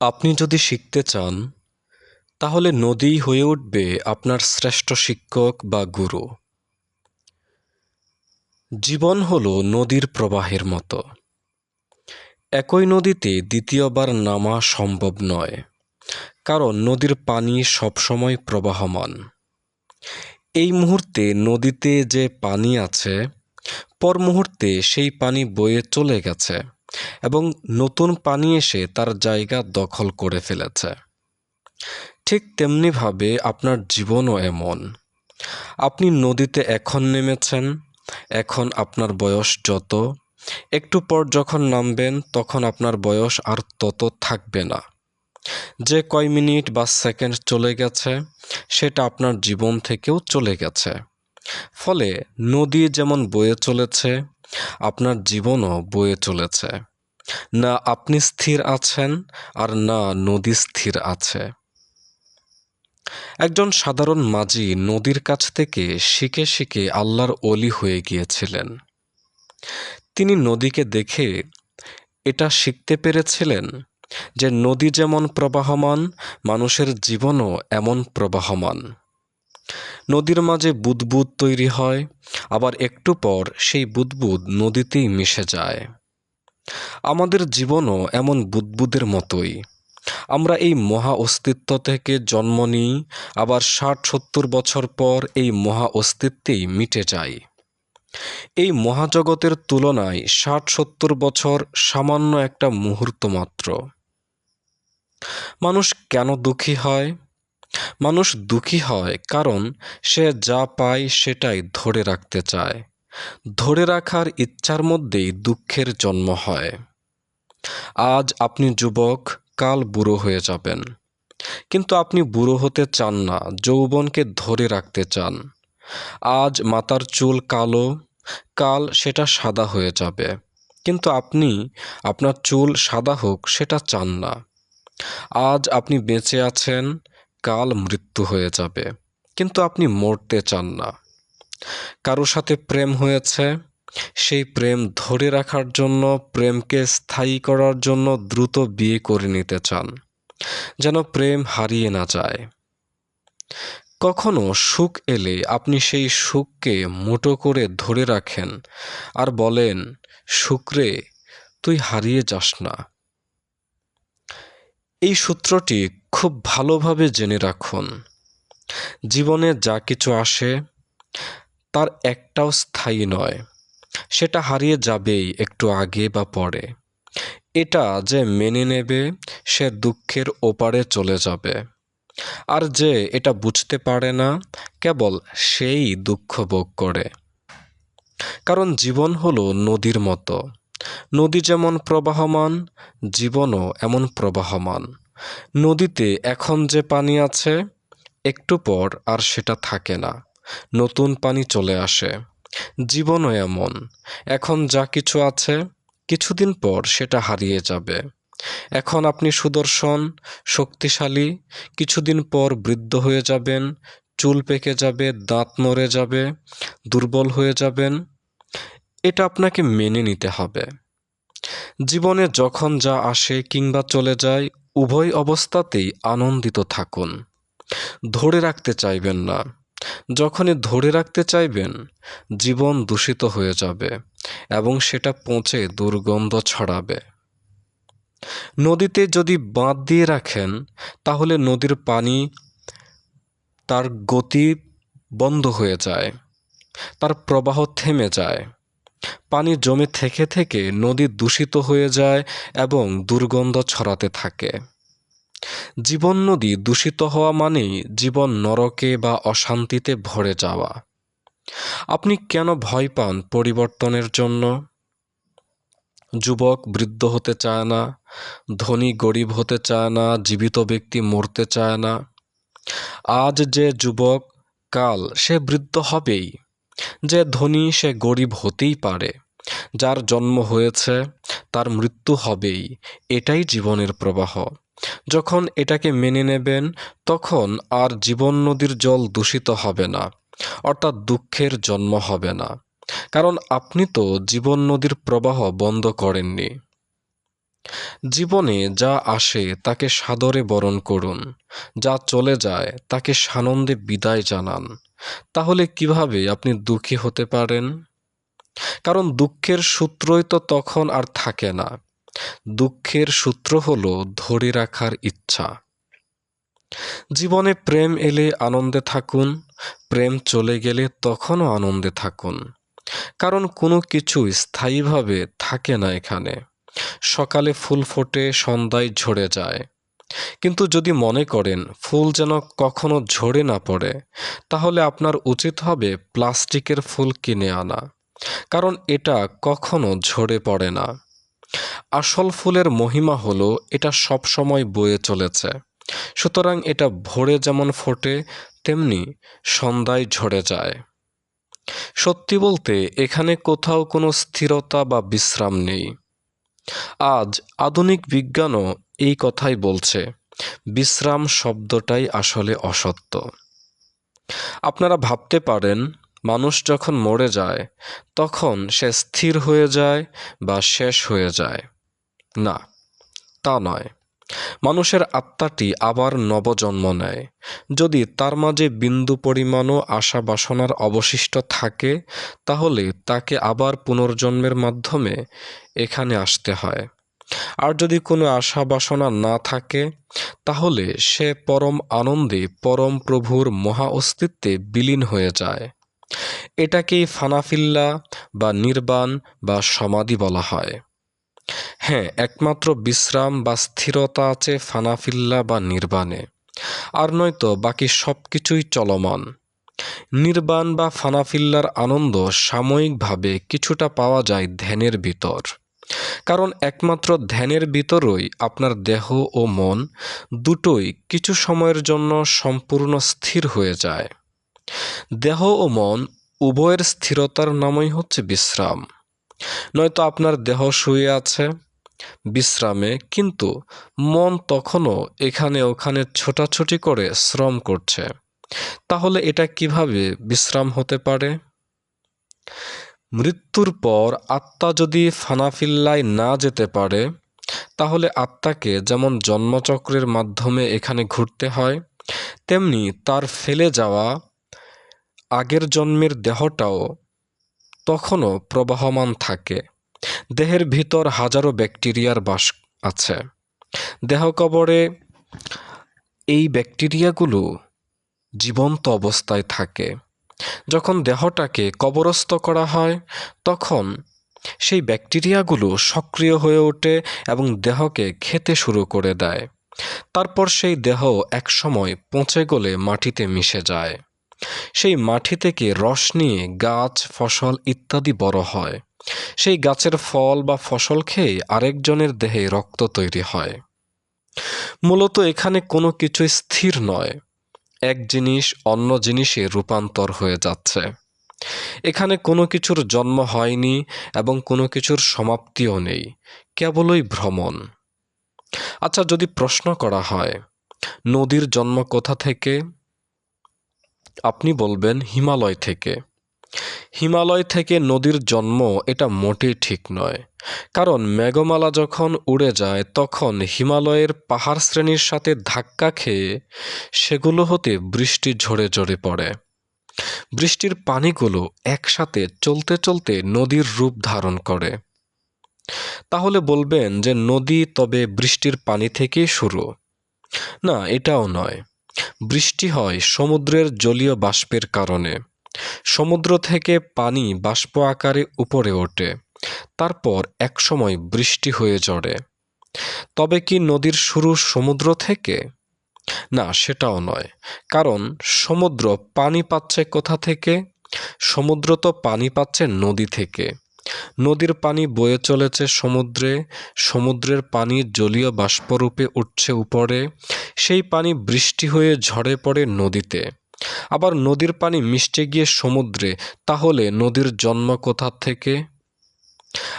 আপনি যদি শিখতে চান, তাহলে নদীই হয়ে উঠবে আপনার শ্রেষ্ঠ শিক্ষক বা গুরু। জীবন হল নদীর প্রবাহের মতো। একই নদীতে দ্বিতীয়বার নামা সম্ভব নয়, কারণ নদীর পানি সবসময় প্রবাহমান। এই মুহূর্তে নদীতে যে পানি আছে, পর মুহূর্তে সেই পানি বয়ে চলে গেছে। এবং নতুন পানি এসে তার জায়গা দখল করে ফেলেছে। ঠিক তেমনিভাবে আপনার জীবনও এমন। আপনি নদীতে এখন নেমেছেন, এখন আপনার বয়স যত। একটু পর যখন নামবেন, তখন আপনার বয়স আর তত থাকবে না। যে কয় মিনিট বা সেকেন্ড চলে গেছে, সেটা আপনার জীবন থেকেও চলে গেছে। ফলে নদী যেমন বয়ে চলেছে আপনার জীবনও বয়ে চলেছে। না আপনি স্থির আছেন আর না নদী স্থির আছে। একজন সাধারণ মাঝি নদীর কাছ থেকে শিখে শিখে আল্লাহর অলি হয়ে গিয়েছিলেন। তিনি নদীকে দেখে এটা শিখতে পেরেছিলেন যে নদী যেমন প্রবাহমান, মানুষের জীবনও এমন প্রবাহমান। নদীর মাঝে বুদবুদ তৈরি হয়, আবার একটু পর সেই বুদবুদ নদীতেই মিশে যায়। আমাদের জীবনও এমন বুদবুদের মতোই। আমরা এই মহা অস্তিত্ব থেকে জন্ম নিই, আবার ষাট সত্তর বছর পর এই মহা অস্তিত্বেই মিটে যাই। এই মহাজগতের তুলনায় ষাট সত্তর বছর সামান্য একটা মুহূর্ত মাত্র। মানুষ কেন দুঃখী হয়? মানুষ দুঃখী হয় কারণ সে যা পায় সেটাই ধরে রাখতে চায়। ধরে রাখার ইচ্ছার মধ্যেই দুঃখের জন্ম হয়। আজ আপনি যুবক, কাল বুড়ো হয়ে যাবেন। কিন্তু আপনি বুড়ো হতে চান না, যৌবনকে ধরে রাখতে চান। আজ মাতার চুল কালো, কাল সেটা সাদা হয়ে যাবে। কিন্তু আপনি আপনার চুল সাদা হোক সেটা চান না। আজ আপনি বেঁচে আছেন কাল মৃত্যু হয়ে যাবে, কিন্তু আপনি মরতে চান না। কারও সাথে প্রেম হয়েছে, সেই প্রেম ধরে রাখার জন্য, প্রেমকে স্থায়ী করার জন্য দ্রুত বিয়ে করে নিতে চান, যেন প্রেম হারিয়ে না যায়। কখনো সুখ এলে আপনি সেই সুখকে মুটো করে ধরে রাখেন আর বলেন শুক্রে তুই হারিয়ে যাস না। এই সূত্রটি খুব ভালোভাবে জেনে রাখুন। জীবনে যা কিছু আসে, তার একটাও স্থায়ী নয়। সেটা হারিয়ে যাবেই একটু আগে বা পরে। এটা যে মেনে নেবে, সে দুঃখের ওপারে চলে যাবে। আর যে এটা বুঝতে পারে না, কেবল সেই দুঃখ ভোগ করে। কারণ জীবন হলো নদীর মতো। নদী যেমন প্রবাহমান, জীবনও এমন প্রবাহমান। নদীতে এখন যে পানি আছে, একটু পর আর সেটা থাকে না। নতুন পানি চলে আসে। জীবনও এমন। এখন যা কিছু আছে, কিছুদিন পর সেটা হারিয়ে যাবে। এখন আপনি সুদর্শন, শক্তিশালী, কিছুদিন পর বৃদ্ধ হয়ে যাবেন, চুল পেকে যাবে, দাঁত নড়ে যাবে, দুর্বল হয়ে যাবেন এটা আপনাকে মেনে নিতে হবে। জীবনে যখন যা আসে কিংবা চলে যায়, উভয় অবস্থাতেই আনন্দিত থাকুন। ধরে রাখতে চাইবেন না। যখনই ধরে রাখতে চাইবেন, জীবন দূষিত হয়ে যাবে এবং সেটা পৌঁছে দুর্গন্ধ ছড়াবে। নদীতে যদি বাঁধ দিয়ে রাখেন, তাহলে নদীর পানি তার গতি বন্ধ হয়ে যায়, তার প্রবাহ থেমে যায়। পানি জমে থেকে থেকে নদী দূষিত হয়ে যায় এবং দুর্গন্ধ ছড়াতে থাকে। জীবন নদী দূষিত হওয়া মানেই জীবন নরকে বা অশান্তিতে ভরে যাওয়া। আপনি কেন ভয় পান পরিবর্তনের জন্য? যুবক বৃদ্ধ হতে চায় না, ধনী গরিব হতে চায় না, জীবিত ব্যক্তি মরতে চায় না। আজ যে যুবক, কাল সে বৃদ্ধ হবেই। যে ধনী সে গরিব হতেই পারে। যার জন্ম হয়েছে, তার মৃত্যু হবেই। এটাই জীবনের প্রবাহ। যখন এটাকে মেনে নেবেন, তখন আর জীবন নদীর জল দূষিত হবে না, অর্থাৎ দুঃখের জন্ম হবে না। কারণ আপনি তো জীবন নদীর প্রবাহ বন্ধ করেননি। জীবনে যা আসে, তাকে সাদরে বরণ করুন। যা চলে যায়, তাকে সানন্দে বিদায় জানান। তাহলে কীভাবে আপনি দুঃখী হতে পারেন? কারণ দুঃখের সূত্রই তো তখন আর থাকে না। দুঃখের সূত্র হলো ধরে রাখার ইচ্ছা। জীবনে প্রেম এলে আনন্দে থাকুন, প্রেম চলে গেলে তখনও আনন্দে থাকুন। কারণ কোনো কিছু স্থায়ীভাবে থাকে না এখানে। সকালে ফুল ফোটে, সন্ধ্যায় ঝরে যায়। কিন্তু যদি মনে করেন ফুল যেন কখনো ঝরে না পড়ে, তাহলে আপনার উচিত হবে প্লাস্টিকের ফুল কিনে আনা, কারণ এটা কখনো ঝরে পড়ে না। আসল ফুলের মহিমা হলো এটা সব সময় বয়ে চলেছে, সুতরাং এটা ভোরে যেমন ফোটে, তেমনি সন্ধ্যায় ঝরে যায়। সত্যি বলতে, এখানে কোথাও কোনো স্থিরতা বা বিশ্রাম নেই। আজ আধুনিক বিজ্ঞানও এই কথাই বলছে, বিশ্রাম শব্দটাই আসলে অসত্য। আপনারা ভাবতে পারেন, মানুষ যখন মরে যায়, তখন সে স্থির হয়ে যায় বা শেষ হয়ে যায়। না, তা নয়। মানুষের আত্মাটি আবার নবজন্ম নেয়। যদি তার মাঝে বিন্দু পরিমাণও আশা বাসনার অবশিষ্ট থাকে, তাহলে তাকে আবার পুনর্জন্মের মাধ্যমে এখানে আসতে হয়। আর যদি কোনো আশা বাসনা না থাকে, তাহলে সে পরম আনন্দে পরম প্রভুর মহা অস্তিত্বে বিলীন হয়ে যায়। এটাকেই ফানাফিল্লা বা নির্বাণ বা সমাধি বলা হয়। হ্যাঁ একমাত্র বিশ্রাম বা স্থিরতা আছে ফানাফিল্লা বা নির্বাণে। আর নয়তো বাকি সব কিছুই চলমান। নির্বাণ বা ফানাফিল্লার আনন্দ সাময়িকভাবে কিছুটা পাওয়া যায় ধ্যানের ভিতর। কারণ একমাত্র ধ্যানের ভিতরই আপনার দেহ ও মন দুটোই কিছু সময়ের জন্য সম্পূর্ণ স্থির হয়ে যায়। দেহ ও মন উভয়ের স্থিরতার নামই হচ্ছে বিশ্রাম। নয়তো আপনার দেহ শুয়ে আছে বিশ্রামে, কিন্তু মন তখনও এখানে ওখানে ছোটাছুটি করে শ্রম করছে। তাহলে এটা কীভাবে বিশ্রাম হতে পারে? মৃত্যুর পর আত্মা যদি ফানাফিল্লায় না যেতে পারে, তাহলে আত্মাকে যেমন জন্মচক্রের মাধ্যমে এখানে ঘুরতে হয়, তেমনি তার ফেলে যাওয়া আগের জন্মের দেহটাও তখনও প্রবাহমান থাকে। দেহের ভিতর হাজারো ব্যাকটেরিয়ার বাস আছে। দেহ কবরে এই ব্যাকটেরিয়াগুলো জীবন্ত অবস্থায় থাকে। যখন দেহটাকে কবরস্থ করা হয়, তখন সেই ব্যাকটেরিয়াগুলো সক্রিয় হয়ে ওঠে এবং দেহকে খেতে শুরু করে দেয়। তারপর সেই দেহ একসময় পচে গলে মাটিতে মিশে যায়। সেই মাটি থেকে রস নিয়ে গাছ, ফসল ইত্যাদি বড় হয়। সেই গাছের ফল বা ফসল খেয়ে আরেকজনের দেহে রক্ত তৈরি হয়। মূলত এখানে কোনো কিছু স্থির নয়। এক জিনিস অন্য জিনিসে রূপান্তর হয়ে যাচ্ছে। এখানে কোনো কিছুর জন্ম হয়নি এবং কোনো কিছুর সমাপ্তিও নেই, কেবলই ভ্রমণ। আচ্ছা যদি প্রশ্ন করা হয়, নদীর জন্ম কোথা থেকে? আপনি বলবেন হিমালয় থেকে। হিমালয় থেকে নদীর জন্ম এটা মোটেই ঠিক নয়। কারণ মেঘমালা যখন উড়ে যায়, তখন হিমালয়ের পাহাড় শ্রেণির সাথে ধাক্কা খেয়ে সেগুলো হতে বৃষ্টি ঝরে ঝরে পড়ে। বৃষ্টির পানিগুলো একসাথে চলতে চলতে নদীর রূপ ধারণ করে। তাহলে বলবেন যে নদী তবে বৃষ্টির পানি থেকেই শুরু। না, এটাও নয়। বৃষ্টি হয় সমুদ্রের জলীয় বাষ্পের কারণে। সমুদ্র থেকে পানি বাষ্প আকারে উপরে ওঠে, তারপর একসময় বৃষ্টি হয়ে জড়ে তবে কি নদীর শুরু সমুদ্র থেকে? না, সেটাও নয়, কারণ সমুদ্র পানি পাচ্ছে কোথা থেকে? সমুদ্র তো পানি পাচ্ছে নদী থেকে। নদীর পানি বয়ে চলেছে সমুদ্রে, সমুদ্রের পানি জলীয় বাষ্পরূপে উঠছে উপরে, সেই পানি বৃষ্টি হয়ে ঝরে পড়ে নদীতে। আবার নদীর পানি মিশতে গিয়ে সমুদ্রে, তাহলে নদীর জন্ম কোথা থেকে?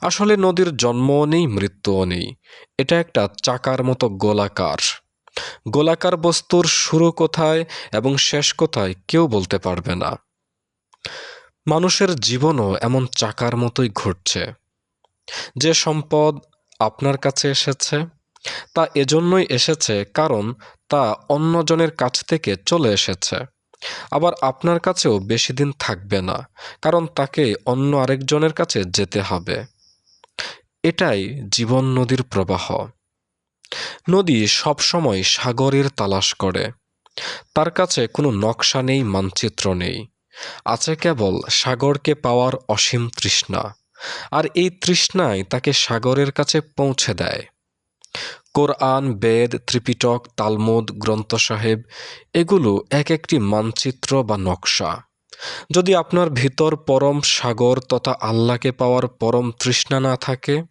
আসলে নদীর জন্মও নেই, মৃত্যুও নেই। এটা একটা চাকার মতো গোলাকার। গোলাকার বস্তুর শুরু কোথায় এবং শেষ কোথায় কেউ বলতে পারবে না। মানুষের জীবনও এমন চাকার মতোই ঘটছে। যে সম্পদ আপনার কাছে এসেছে, তা এজন্যই এসেছে কারণ তা অন্যজনের কাছ থেকে চলে এসেছে। আবার আপনার কাছেও বেশি দিন থাকবে না, কারণ তাকে অন্য আরেকজনের কাছে যেতে হবে। এটাই জীবন নদীর প্রবাহ। নদী সবসময় সাগরের তালাশ করে। তার কাছে কোনো নকশা নেই, মানচিত্র নেই। আছে কেবল সাগরকে পাওয়ার অসীম তৃষ্ণা, আর এই তৃষ্ণায় তাকে সাগরের কাছে পৌঁছে দেয়। কোরআন, বেদ, ত্রিপিটক, তালমুদ গ্রন্থ সাহেব এগুলো এক একটি মানচিত্র বা নকশা। যদি আপনার ভিতর পরম সাগর তথা আল্লাহকে পাওয়ার পরম তৃষ্ণা না থাকে,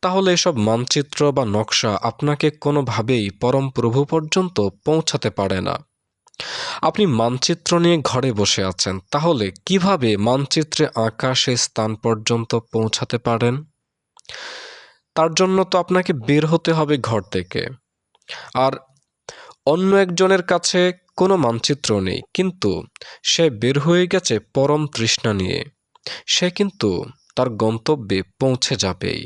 তাহলে এসব মানচিত্র বা নকশা আপনাকে কোনোভাবেই পরম প্রভু পর্যন্ত পৌঁছাতে পারে না। আপনি মানচিত্র নিয়ে ঘরে বসে আছেন, তাহলে কীভাবে মানচিত্রে আঁকা সেই স্থান পর্যন্ত পৌঁছাতে পারেন? তার জন্য তো আপনাকে বের হতে হবে ঘর থেকে। আর অন্য একজনের কাছে কোনো মানচিত্র নেই, কিন্তু সে বের হয়ে গেছে পরম তৃষ্ণা নিয়ে। সে কিন্তু তার গন্তব্যে পৌঁছে যাবেই।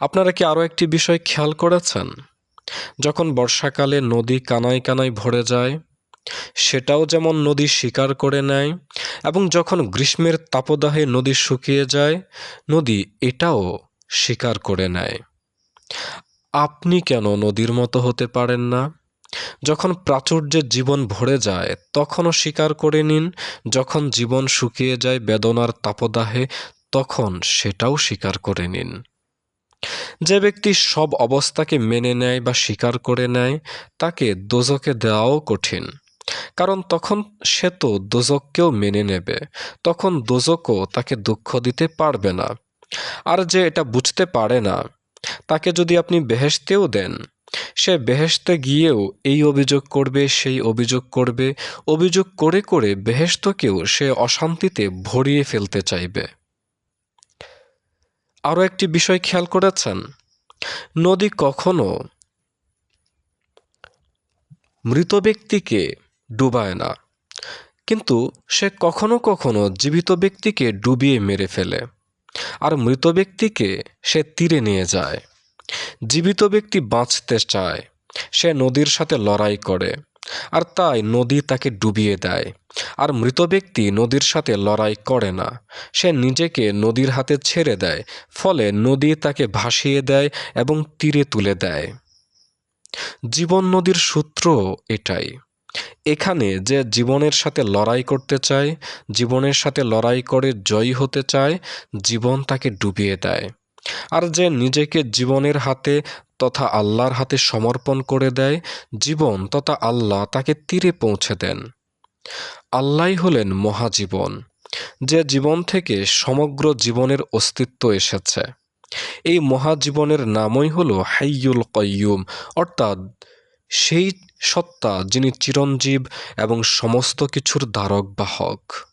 আপনারা কি আরও একটি বিষয় খেয়াল করেছেন? যখন বর্ষাকালে নদী কানায় কানায় ভরে যায় সেটাও যেমন নদী শিকার করে নেয় এবং যখন গ্রীষ্মের তাপদাহে নদী শুকিয়ে যায়, নদী এটাও স্বীকার করে নেয়। আপনি কেন নদীর মতো হতে পারেন না? যখন প্রাচুর্যের জীবন ভরে যায়, তখনও স্বীকার করে নিন। যখন জীবন শুকিয়ে যায় বেদনার তাপদাহে, তখন সেটাও স্বীকার করে নিন। যে ব্যক্তি সব অবস্থাকে মেনে নেয় বা স্বীকার করে নেয়, তাকে দোজকে দেওয়াও কঠিন। কারণ তখন সে তো দোজককেও মেনে নেবে, তখন দোজকও তাকে দুঃখ দিতে পারবে না। আর যে এটা বুঝতে পারে না, তাকে যদি আপনি বেহেশতেও দেন, সে বেহেশতে গিয়েও এই অভিযোগ করবে, সেই অভিযোগ করবে, অভিযোগ করে করে বেহেশতকেও সে অশান্তিতে ভরিয়ে ফেলতে চাইবে। আরও একটি বিষয় খেয়াল করেছেন, নদী কখনো মৃত ব্যক্তিকে ডুবায় না। কিন্তু সে কখনো কখনো জীবিত ব্যক্তিকে ডুবিয়ে মেরে ফেলে আর মৃত ব্যক্তিকে সে তীরে নিয়ে যায়। জীবিত ব্যক্তি বাঁচতে চায়, সে নদীর সাথে লড়াই করে আর তাই নদী তাকে ডুবিয়ে দেয় আর মৃত ব্যক্তি নদীর সাথে লড়াই করে না, সে নিজেকে নদীর হাতে ছেড়ে দেয়, ফলে নদী তাকে ভাসিয়ে দেয় এবং তীরে তুলে দেয়। জীবন নদীর সূত্র এটাই। এখানে যে জীবনের সাথে লড়াই করতে চায়, জীবনের সাথে লড়াই করে জয়ী হতে চায়, জীবন তাকে ডুবিয়ে দেয়। আর যে নিজেকে জীবনের হাতে তথা আল্লাহর হাতে সমর্পণ করে দেয়, জীবন তথা আল্লাহ তাকে তীরে পৌঁছে দেন। আল্লাহ হলেন মহাজীবন, যে জীবন থেকে সমগ্র জীবনের অস্তিত্ব এসেছে। এই মহাজীবনের নামই হলো হাইয়ুল কয়ুম অর্থাৎ সেই সত্তা যিনি চিরঞ্জীব এবং সমস্ত কিছুর ধারক বাহক।